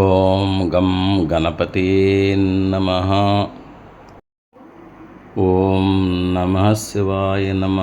ఓం గం గణపతే నమ. ఓం నమ శివాయ నమ.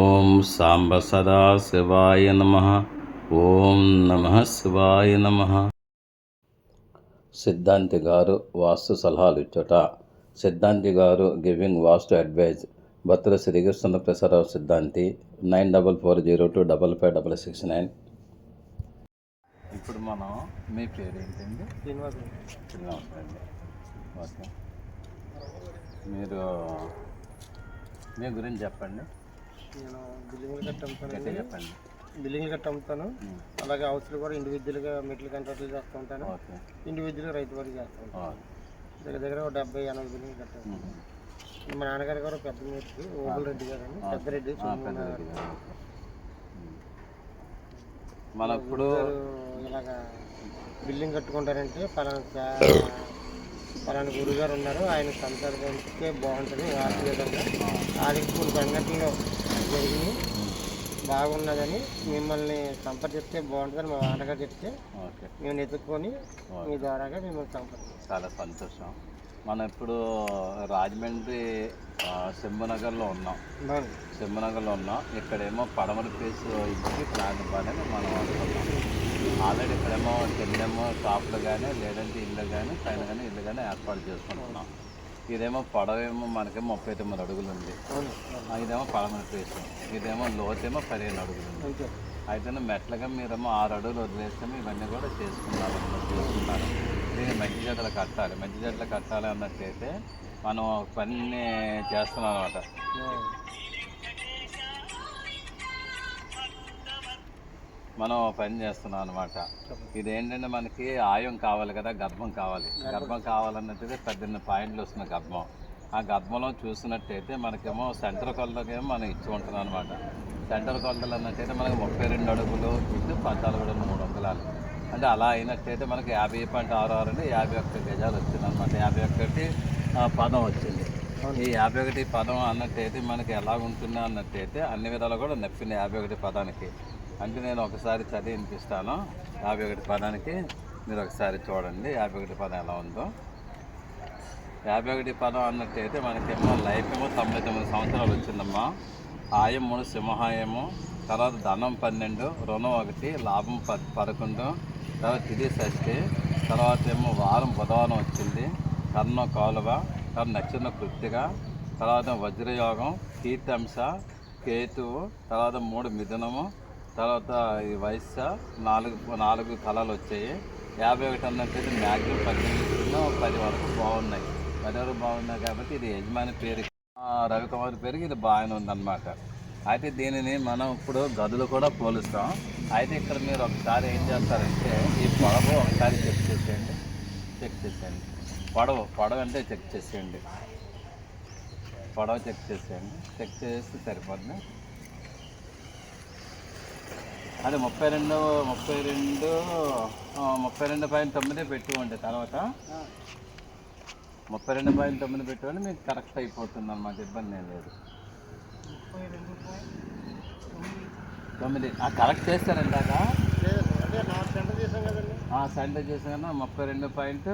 ఓం సాంబ సదా శివాయ నమ. ఓం నమ శివాయ నమ. సిద్ధాంతి గారు వాస్తు సలహాలు ఇచ్చుట. సిద్ధాంతి గారు గివింగ్ వాస్తు అడ్వైజ్. భద్ర శ్రీకృష్ణ ప్రసారావు సిద్ధాంతి. Nine double four zero two double five double six nine. ఇప్పుడు మనం మీ పేరు ఏంటండి శ్రీనివాసం శ్రీనివాస్ అండి. ఓకే. మీరు మీ గురించి చెప్పండి. నేను బిల్డింగ్లు కట్టి గట్టిగా అమ్ముతానండి చెప్పండి. బిల్డింగ్లు కట్టి అమ్ముతాను అలాగే హౌస్లు కూడా ఇండివిజువల్గా మెట్లు కంట్రాక్ట్లు చేస్తూ ఉంటాను ఇండివిజువల్గా రైతు వరకు చేస్తూ ఉంటాను ఓకే. దగ్గర దగ్గర ఒక డెబ్బై ఎనభై బిల్డింగ్ కట్టాను. మా నాన్నగారు గారు పెద్ద ఓబుల్ రెడ్డి గారు అండి పెద్ద రెడ్డి ఆ, పెద్ద రెడ్డి గారు. ఉమ్. మనం ఇప్పుడు ఇలాగా బిల్డింగ్ కట్టుకుంటారంటే పలానా పలానా గురుగారు ఉన్నారు. ఆయన సందర్భించితే బాగుంటుంది. విధంగా వాళ్ళకి కొన్ని సంఘటనలు జరిగినాయి బాగున్నదని మిమ్మల్ని సంప్రదిస్తే బాగుంటుందని మా నాన్నగారు చెప్తే ఓకే. మేము ఎత్తుక్కొని మీ ద్వారాగా మిమ్మల్ని సంప్రదిస్తాం. చాలా సంతోషం. మనం ఇప్పుడు రాజమండ్రి ఆ, సింహనగర్లో ఉన్నాం. సింహనగర్లో ఉన్నాం. ఇక్కడేమో పడమర ఫేస్ ఇంటికి ప్లాన్ ఇవ్వాలని మనం అనుకున్నాం ఆల్రెడీ ఇక్కడేమో కిందేమో షాపులు కానీ లేదంటే ఇల్లు కానీ పైన కానీ ఇల్లు కానీ ఏర్పాటు చేసుకుంటున్నాం. ఇదేమో పొడవేమో మనకి ముప్పై తొమ్మిది అడుగులు ఉంది ఇదేమో పడమర ఫేస్ ఇదేమో లోతేమో పదిహేను అడుగులు ఉంది అయితే మెట్లగా మీరేమో ఆరు అడుగులు వదిలేస్తే ఇవన్నీ కూడా చేసుకున్నారు చేసుకున్నారు మంచి జతలు కట్టాలి. మంచి జతలు కట్టాలి అన్నట్టయితే మనం పని చేస్తున్నాం అనమాట మనం పని చేస్తున్నాం అనమాట ఇదేంటంటే మనకి ఆయం కావాలి కదా గర్భం కావాలి. గర్భం కావాలన్నట్టయితే పద్దెనిమిది పాయింట్లు వస్తుంది గర్భం. ఆ గర్భంలో చూసినట్టయితే మనకేమో సెంటర్ కొలతకేమో మనం ఇచ్చి ఉంటున్నాం అనమాట సెంటర్ కొలతలు అన్నట్టయితే మనకి ముప్పై రెండు అడుగులు ఇటు పద్నాలుగు అడుగులు మూడు అంగుళాలు అంటే అలా అయినట్టయితే మనకి యాభై పాయింట్ ఆరు ఆరు అంటే యాభై ఒక్క గజాలు వచ్చింది అనమాట యాభై ఒకటి ఆ, పదం వచ్చింది. ఈ యాభై ఒకటి పదం అన్నట్టయితే మనకి ఎలా ఉంటుంది అన్నట్టయితే అన్ని విధాలు కూడా నప్పింది యాభై ఒకటి పదానికి. అంటే నేను ఒకసారి చదివి వినిపిస్తాను. యాభై ఒకటి పదానికి మీరు ఒకసారి చూడండి యాభై ఒకటి పదం ఎలా ఉందో. యాభై ఒకటి పదం అన్నట్టయితే మనకేమో లైఫ్ ఏమో తొంభై తొమ్మిది సంవత్సరాలు వచ్చిందమ్మా. ఆయం మూడు సింహాయము తర్వాత ధనం పన్నెండు రుణం ఒకటి లాభం ప పదకొండు తర్వాత ఇది షష్ఠి తర్వాత ఏమో వారం బుధవారం వచ్చింది. కర్ణ కాలువ తర్వాత నచ్చిన కృత్తిక తర్వాత వజ్రయోగం కీర్తంశ కేతువు తర్వాత మూడు మిథునము తర్వాత ఈ వయస్స నాలుగు నాలుగు కళలు వచ్చాయి. యాభై ఒకటి అన్నట్టు మ్యాక్సిమం పద్దెనిమిది పది వరకు బాగున్నాయి. పది వరకు బాగున్నాయి కాబట్టి ఇది యజమాని పేరు. ఆ, రవికుమార్ పేరుకి ఇది బాగానే ఉందన్నమాట. అయితే దీనిని మనం ఇప్పుడు గదులు కూడా పోలుస్తాం. అయితే ఇక్కడ మీరు ఒకసారి ఏం చేస్తారంటే ఈ పొడవు ఒకసారి చెక్ చేసేయండి. చెక్ చేసేయండి. పొడవు పొడవు అంటే చెక్ చేసేయండి. పొడవు చెక్ చేసేయండి. చెక్ చేస్తే సరిపోతుంది అది ముప్పై రెండు ముప్పై రెండు ముప్పై రెండు పాయింట్ తొమ్మిది పెట్టుకోండి తర్వాత. ముప్పై రెండు పాయింట్ తొమ్మిది పెట్టుకోండి మీకు కరెక్ట్ అయిపోతుంది అన్నమాట ఇబ్బంది ఏం లేదు. తొమ్మిది. ఆ, కరెక్ట్ చేస్తారండి దాకా అదే నా సెంటర్ చేసాను ముప్పై రెండు పాయింట్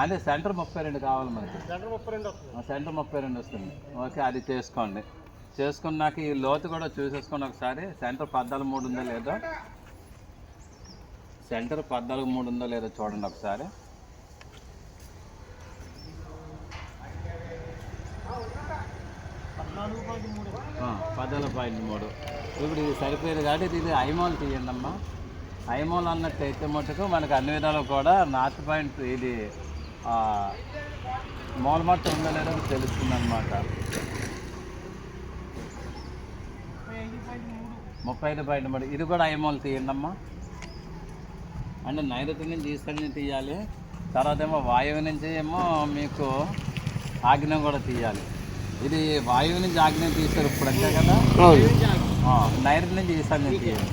అంటే సెంటర్ ముప్పై రెండు కావాలి మనకి. సెంటర్ ముప్పై రెండు సెంటర్ ముప్పై రెండు వస్తుంది. ఓకే అది చేసుకోండి. చేసుకున్నాక ఈ లోతు కూడా చూసేసుకోండి ఒకసారి. సెంటర్ పద్నాలుగు మూడు ఉందో లేదో? సెంటర్ పద్నాలుగు మూడు ఉందో లేదో చూడండి ఒకసారి పద్నాలుగు పాయింట్ మూడు పాయింట్ మూడు. ఇప్పుడు ఇది సరిపోయేది కాబట్టి ఇది ఐమోల్ తీయండి అమ్మా ఐమోల్ అన్నట్టయితే మటుకు మనకు అన్ని విధాలు కూడా నార్త్ పాయింట్ ఇది ఆ, మూలమట్ట ఉందో లేదో తెలుస్తుంది అనమాట ముప్పై ఐదు పాయింట్ మూడు. ఇది కూడా ఐమోల్ తీయండి అమ్మా అంటే నైరుతి నుంచి ఈశాన్య తీయాలి. తర్వాత ఏమో వాయువు నుంచి ఏమో మీకు ఆగ్నేయం కూడా తీయాలి. ఇది వాయువు నుంచి జాగ్రత్త తీస్తారు ఇప్పుడు అంతే కదా? నైరుతి నుంచి ఈశాన్ నేను తీయాలి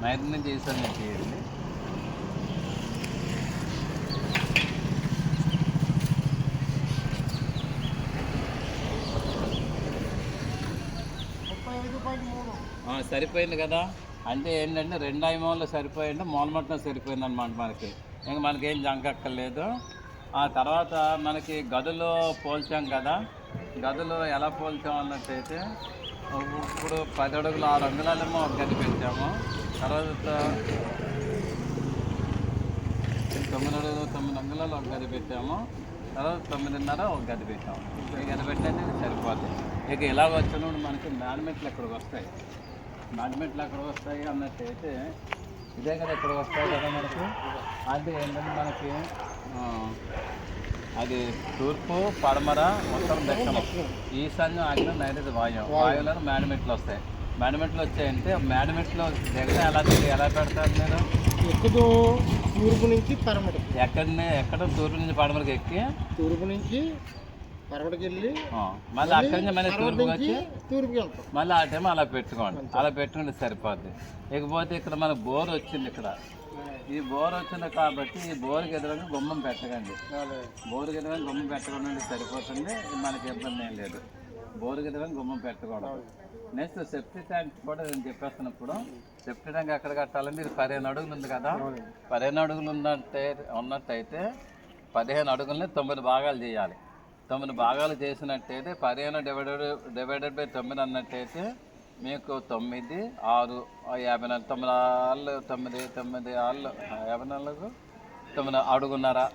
నైరుతి నుంచి సరిపోయింది కదా? అంటే ఏంటంటే రెండు ఐమోళ్ళు సరిపోయింది మూలమట్టం సరిపోయింది అనమాట మనకి. ఇంకా మనకేం జంకక్కర్లేదు. ఆ తర్వాత మనకి గదులు పోల్చాం కదా. గదులు ఎలా పోల్చాం అన్నట్టయితే ఇప్పుడు పది అడుగులు ఆరు అంగుళాలేమో ఒక గది పెట్టాము. తర్వాత తొమ్మిది అడుగులు తొమ్మిది అంగుళాలు ఒక గది పెట్టాము. తర్వాత తొమ్మిదిన్నర ఒక గది పెట్టాము. ఈ గది పెట్టండి సరిపోతుంది ఇక ఇలా వచ్చినప్పుడు మనకి మేనమెట్లు ఎక్కడికి వస్తాయి? మేనమెట్లు ఎక్కడికి వస్తాయి అన్నట్టయితే ఇదే కదా ఎక్కడికి వస్తాయి కదా మనకి. అది ఏంటంటే మనకి అది తూర్పు పడమర ఉత్తరం దక్షిణం. ఈశాన్యం ఆగ్న నైరుతి వాయువు. వాయువులను మేనమెట్లు వస్తాయి. మేనమెట్లు వచ్చాయంటే మేనమెట్లు దగ్గర ఎలా ఎలా పెడతారు మీరు? ఎక్కుతూ తూర్పు నుంచి పరమటి ఎక్కడనే ఎక్కడ? తూర్పు నుంచి పడమరకు ఎక్కి తూర్పు నుంచి మళ్ళీ అక్కడి నుంచి మళ్ళీ పరమటి తూర్పుకి నుంచి వచ్చి తూర్పుకి వెళ్తాం. మళ్ళీ ఆ టైం అలా పెట్టుకోండి. అలా పెట్టుకుంటే సరిపోద్ది. ఇకపోతే ఇక్కడ మన బోర్ వచ్చింది ఇక్కడ. ఈ బోర్ వచ్చింది కాబట్టి ఈ బోర్కి ఎదురుగా గుమ్మం పెట్టకండి. బోర్కి ఎదురుగా గుమ్మం పెట్టకుండా సరిపోతుంది. మనకి ఇబ్బంది ఏం లేదు. బోర్కి ఎదురుగా గుమ్మం పెట్టకూడదు. నెక్స్ట్ సెఫ్టీ ట్యాంక్ కూడా నేను చెప్పేస్తున్నప్పుడు సెఫ్టీ ట్యాంక్ ఎక్కడ కట్టాలంటే ఇది పదిహేను అడుగులు ఉంది కదా. పదిహేను అడుగులు ఉన్నట్టే ఉన్నట్టయితే పదిహేను అడుగుల్ని తొమ్మిది భాగాలు చేయాలి. తొమ్మిది భాగాలు చేసినట్టయితే పదిహేను డివైడెడ్ డివైడెడ్ బై తొమ్మిది అన్నట్టయితే మీకు తొమ్మిది ఆరు యాభై నాలుగు తొమ్మిది ఆళ్ళు తొమ్మిది తొమ్మిది ఆళ్ళు యాభై నాలుగు తొమ్మిది అడుగున్నర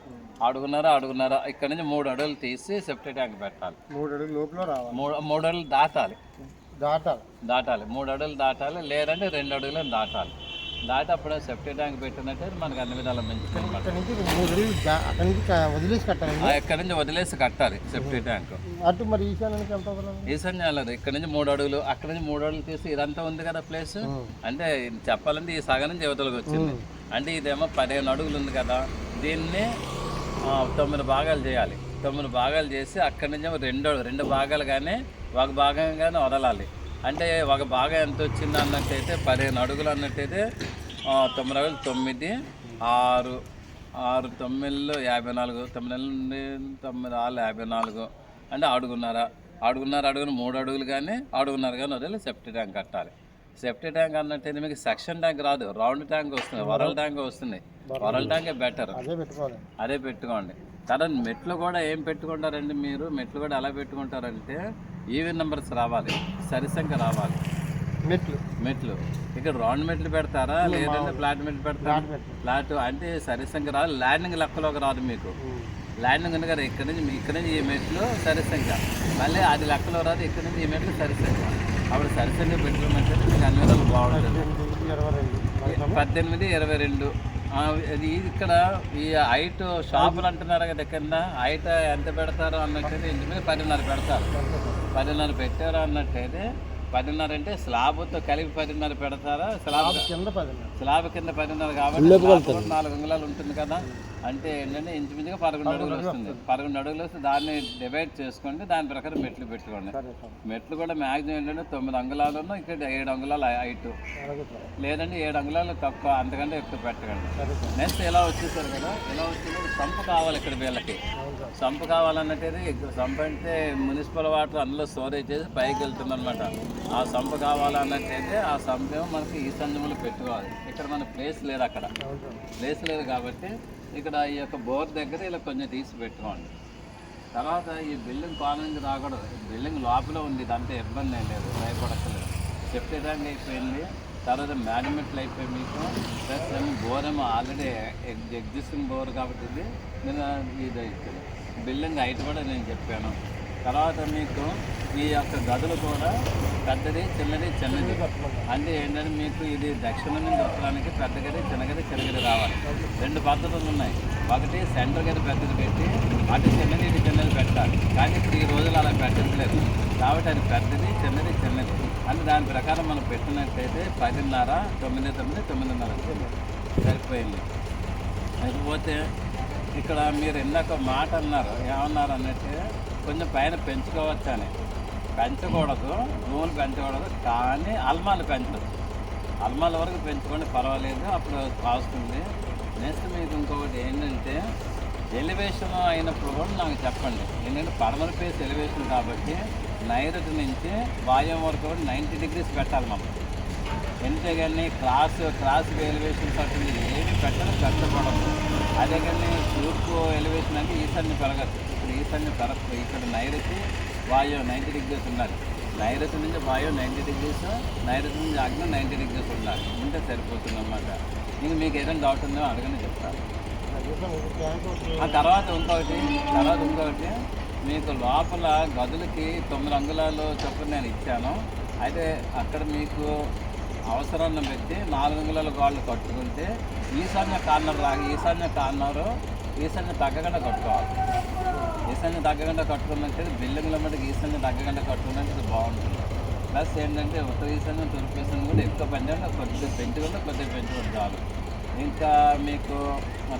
అడుగున్నర అడుగున్నర ఇక్కడ నుంచి మూడు అడుగులు తీసి సెఫ్టీ ట్యాంక్ పెట్టాలి. మూడు అడుగుల లోపల రావాలి. మూడు మూడు అడుగులు దాటాలి. దాటాలి. దాటాలి. మూడు అడుగులు దాటాలి. లేదంటే రెండు అడుగులు దాటాలి. దాటి అప్పుడు సెఫ్టీ ట్యాంక్ పెట్టినట్టే మనకు అన్ని విధాలు మంచిది నుంచి మూడు అడుగులు దా- అక్కడి నుంచి క- వదిలేసి కట్టాలండి? ఎక్కడి నుంచి వదిలేసి కట్టాలి సెఫ్టీ ట్యాంక్. అటు మరి ఈశాన్యానికి ఎంత అవ్వాలి ఈశాన్యాలది ఇక్కడ నుంచి మూడు అడుగులు అక్కడ నుంచి మూడు అడుగులు తీసి ఇదంతా ఉంది కదా ప్లేస్? అంటే ఇది చెప్పాలంటే ఈ సగం నుంచి యువతలకు వచ్చింది. అంటే ఇదేమో పదిహేను అడుగులు ఉంది కదా దీన్ని ఆ, తొమ్మిది భాగాలు చేయాలి. తొమ్మిది భాగాలు చేసి అక్కడి నుంచి ఏమో రెండు రెండు భాగాలు కానీ ఒక భాగంగానే వదలాలి. అంటే ఒక భాగం ఎంత వచ్చింది అన్నట్టయితే పదిహేను అడుగులు అన్నట్టయితే తొమ్మిది అడుగులు తొమ్మిది ఆరు ఆరు తొమ్మిదిలో యాభై నాలుగు తొమ్మిది నుండి తొమ్మిది ఆరు యాభై నాలుగు. అంటే అడుగున్నర అడుగున్నర అడుగున మూడు అడుగులు కానీ అడుగున్నర కానీ వదిలి సెఫ్టీ ట్యాంక్ కట్టాలి. సెఫ్టీ ట్యాంక్ అన్నట్టయితే మీకు సెక్షన్ ట్యాంక్ రాదు రౌండ్ ట్యాంక్ వస్తుంది వరల్ ట్యాంక్ వస్తుంది. వరల్ ట్యాంకే బెటర్. అదే పెట్టుకోండి. తర్వాత మెట్లు కూడా ఏం పెట్టుకుంటారండి మీరు? మెట్లు కూడా ఎలా పెట్టుకుంటారంటే ఈవెన్ నెంబర్స్ రావాలి? సరిసంఖ్య రావాలి. మెట్లు. మెట్లు. ఇక్కడ రౌండ్ మెట్లు పెడతారా? లేదంటే ఫ్లాట్ మెట్లు పెడతారా? ఫ్లాట్ అంటే సరిసంఖ్య రాదు. ల్యాండింగ్ లెక్కలోకి రాదు మీకు. ల్యాండింగ్ ఉంది కదా ఇక్కడ నుంచి ఇక్కడ నుంచి ఈ మెట్లు సరిసంఖ్య. మళ్ళీ అది లెక్కలో రాదు ఇక్కడ నుంచి ఈ మెట్లు సరిసంఖ్య. అప్పుడు సరిసంఖ్య పెట్టుకోమంటే మీకు అన్ని విధాలు బాగుంటుంది. పద్దెనిమిది ఇరవై రెండు. ఇది ఇక్కడ ఈ హైట్ షాపులు అంటున్నారు కదా కింద హైట్ ఎంత పెడతారు అన్నట్టయితే ఇంటి మీద పదిన్నర పెడతారు. పదిన్నర పెట్టారు అన్నట్టయితే పదిన్నర అంటే స్లాబ్తో కలిపి పదిన్నర పెడతారా? స్లాబ్ కింద పది స్లాబ్ కింద పదిన్నర కాబట్టి నాలుగు అంగుళాలు ఉంటుంది కదా. అంటే ఏంటంటే ఇంచుమించుగా పదకొండు అడుగులు వస్తుంది. పదకొండు అడుగులు వస్తే దాన్ని డివైడ్ చేసుకోండి. దాని ప్రకారం మెట్లు పెట్టుకోండి. మెట్లు కూడా మ్యాక్సిమం ఏంటంటే తొమ్మిది అంగుళాలను ఇక్కడ ఏడు అంగుళాలు హైట్ లేదంటే ఏడు అంగుళాలు తక్కువ అంతకంటే ఎక్కువ పెట్టకండి. నెక్స్ట్ ఎలా వచ్చేసారు కదా? ఎలా వచ్చింది సంపు కావాలి ఇక్కడ వీళ్ళకి. సంపు కావాలన్నట్టయితే ఇక్కడ సంపు అంటే మున్సిపల్ వాటర్ అందులో స్టోరేజ్ చేసి పైకి వెళ్తుంది అనమాట ఆ సంప కావాలన్నట్టయితే ఆ సంపేమో మనకి ఈ సంజములు పెట్టుకోవాలి. ఇక్కడ మన ప్లేస్ లేదు అక్కడ. ప్లేస్ లేదు కాబట్టి ఇక్కడ ఈ యొక్క బోర్ దగ్గర ఇలా కొంచెం తీసి పెట్టుకోండి. తర్వాత ఈ బిల్డింగ్ కాలనీకి రాకూడదు. ఈ బిల్డింగ్ లోపల ఉంది దాంతో ఇబ్బంది ఏం లేదు భయపడక్కలేదు చెప్తే దానికి అయిపోయింది. తర్వాత మేనేజ్మెంట్లు అయిపోయి మీకు. ప్లస్ మేము బోర్ ఏమో ఆల్రెడీ ఎగ్జిస్టింగ్ బోర్ కాబట్టి ఇది. నేను ఇది బిల్డింగ్ హైట్ కూడా నేను చెప్పాను. తర్వాత మీకు ఈ యొక్క గదులు కూడా పెద్దది చిన్నది చిన్నది. అంటే ఏంటంటే మీకు ఇది దక్షిణం నుంచి ఉత్తరానికి పెద్ద గది చిన్న గది చిన్న గది రావాలి. రెండు పద్ధతులు ఉన్నాయి. ఒకటి సెంటర్ గది పెద్దది పెట్టి అటు చిన్నది ఇటు చిన్నది పెట్టాలి. కానీ ఇప్పుడు ఈ రోజులు అలా పెట్టట్లేదు. కాబట్టి అది పెద్దది చిన్నది చిన్నది. అంటే దాని ప్రకారం మనం పెట్టినట్టయితే పదిన్నర తొమ్మిది తొమ్మిది తొమ్మిదిన్నర సరిపోయింది. లేకపోతే ఇక్కడ మీరు ఇందాక మాట అన్నారు. ఏమన్నారు అన్నట్టు? కొంచెం పైన పెంచుకోవచ్చు అని. పెంచకూడదు నూనె పెంచకూడదు కానీ అల్మాలు పెంచవచ్చు అల్మాల వరకు పెంచుకోండి పర్వాలేదు అప్పుడు కాస్తుంది. నెక్స్ట్ మీకు ఇంకొకటి ఏంటంటే ఎలివేషన్ అయినప్పుడు కూడా నాకు చెప్పండి. ఎందుకంటే పడమర ఫేస్ ఎలివేషన్ కాబట్టి నైరుతి నుంచి వాయువ్యం వరకు కూడా నైంటీ డిగ్రీస్ పెట్టాలి మనం. అంతే కానీ క్రాస్ క్రాస్ ఎలివేషన్స్ అటువంటి ఏమి పెట్టడం కష్టపడదు అదే కానీ తూర్పు ఎలివేషన్ అంటే ఈశాన్య పెరగదు. ఇప్పుడు ఈశాన్య పెరగదు ఇక్కడ నైరుతి వాయు నైంటీ డిగ్రీస్ ఉండాలి. నైరుతి నుంచి వాయు నైంటీ డిగ్రీస్ నైరుతి నుంచి అగ్ని నైంటీ డిగ్రీస్ ఉండాలి. ఉంటే సరిపోతుంది అన్నమాట ఇంక మీకు ఏదైనా డౌట్ ఉందో అడగని చెప్తాను ఆ తర్వాత ఇంకొకటి తర్వాత ఇంకొకటి మీకు లోపల గదులకి తొమ్మిది అంగుళాలు చొప్పున నేను ఇచ్చాను. అయితే అక్కడ మీకు అవసరాన్ని పెట్టి నాలుగు అంగుళాల గోళ్ళు కట్టుకుంటే ఈశాన్య కార్నర్ రాగి ఈశాన్య కార్నర్ ఈశాన్య తగ్గకుండా కట్టుకోవాలి. ఈశాన్య తగ్గకుండా కట్టుకున్నట్టు బిల్డింగ్ల మటుకు ఈశాన్య తగ్గకుండా కట్టుకున్నట్టు బాగుంటుంది. ప్లస్ ఏంటంటే ఉత్తర ఈశాన్యం తూర్పు ఈశాన్యం కూడా ఎక్కువ పెంచండి కొద్దిగా పెంచుకుంటే కొద్దిగా పెంచుకుంటే చాలు. ఇంకా మీకు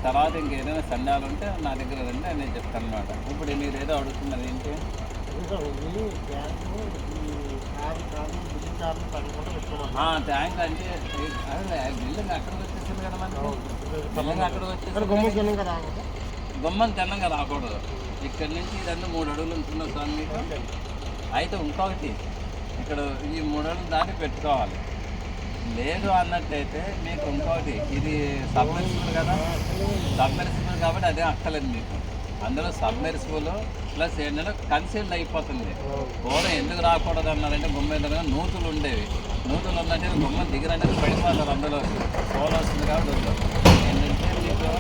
తర్వాత ఇంకేదైనా సందేహాలు ఉంటే నా దగ్గర రండి నేను చెప్తాను అనమాట ఇప్పుడు మీరు ఏదో అడుగుతున్నారు ఏంటి? ట్యాంక్ అంటే బిల్డింగ్ అక్కడికి వచ్చేసింది కదా బిల్డింగ్ అక్కడికి ఇక్కడ వచ్చేసి కదా నుంచి ఇదంతా మూడు అడుగులు ఉంటుందో సార్ మీకు? అయితే ఇంకొకటి ఇక్కడ ఈ మూడు అడుగులు దాటి పెట్టుకోవాలి. లేదు అన్నట్టయితే మీకు ఇంకొకటి ఇది సబ్మెర్సిబుల్ కదా? సబ్మెర్సిబుల్ కాబట్టి అదే అక్కలేదు మీకు. అందులో సబ్మెర్సిబుల్ ప్లస్ ఏంటంటే కన్సీల్డ్ అయిపోతుంది. పూల ఎందుకు రాకూడదు అన్నారంటే గుమ్మ ఎదురుగా నూతులు ఉండేవి. నూతులు ఉన్నట్టే గుమ్మ దిగిరంటే పడిపోతారు అందులో. పూల వస్తుంది కాబట్టి. ఏంటంటే మీకు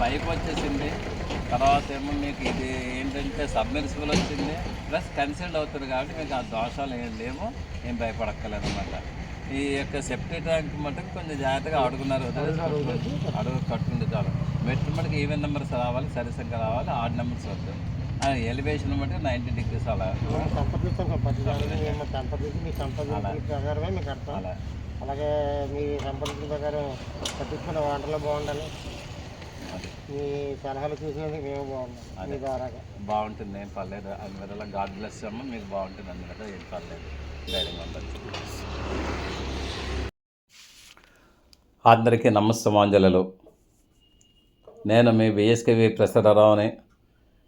పైప్ వచ్చేసింది. తర్వాత ఏమో మీకు ఇది ఏంటంటే సబ్మెర్సిబుల్ వచ్చింది. ప్లస్ కన్సీల్డ్ అవుతుంది కాబట్టి మీకు ఆ దోషాలు ఏం లేవు. ఏం భయపడక్కర్లేదు అనమాట ఈ యొక్క సెప్టీ ట్యాంక్ మటుకు కొంచెం జాగ్రత్తగా అడుగున్నారు అడుగు కట్టుకుంటే చాలు. మెట్టు మటుకు ఈవెన్ నెంబర్స్ రావాలి సరిసంగా రావాలి ఆడ్ నెంబర్స్ వద్దు. ఎలివేషన్ మటుకు నైంటీ డిగ్రీస్ అలా. సంప్రదిస్తాం మేము సంప్రదించి మీ సంప్రదించిన ప్రకారమే మీకు అలా. అలాగే మీ సంప్రదించిన ప్రకారం పట్టించుకున్న వంటలు బాగుండాలి. మీ సలహాలు చూసినందుకు మేము బాగున్నాం మీ ద్వారాగా బాగుంటుంది ఏం పర్లేదు. అన్ని విధాలా గాడ్ బ్లెస్ అమ్మ మీకు బాగుంటుంది అన్ని విధాలా ఏం పర్లేదు. ధైర్యంగా ఉండదు అందరికీ నమస్తమాంజలు నేను మీ బిఎస్కేవి ప్రసాదరావుని.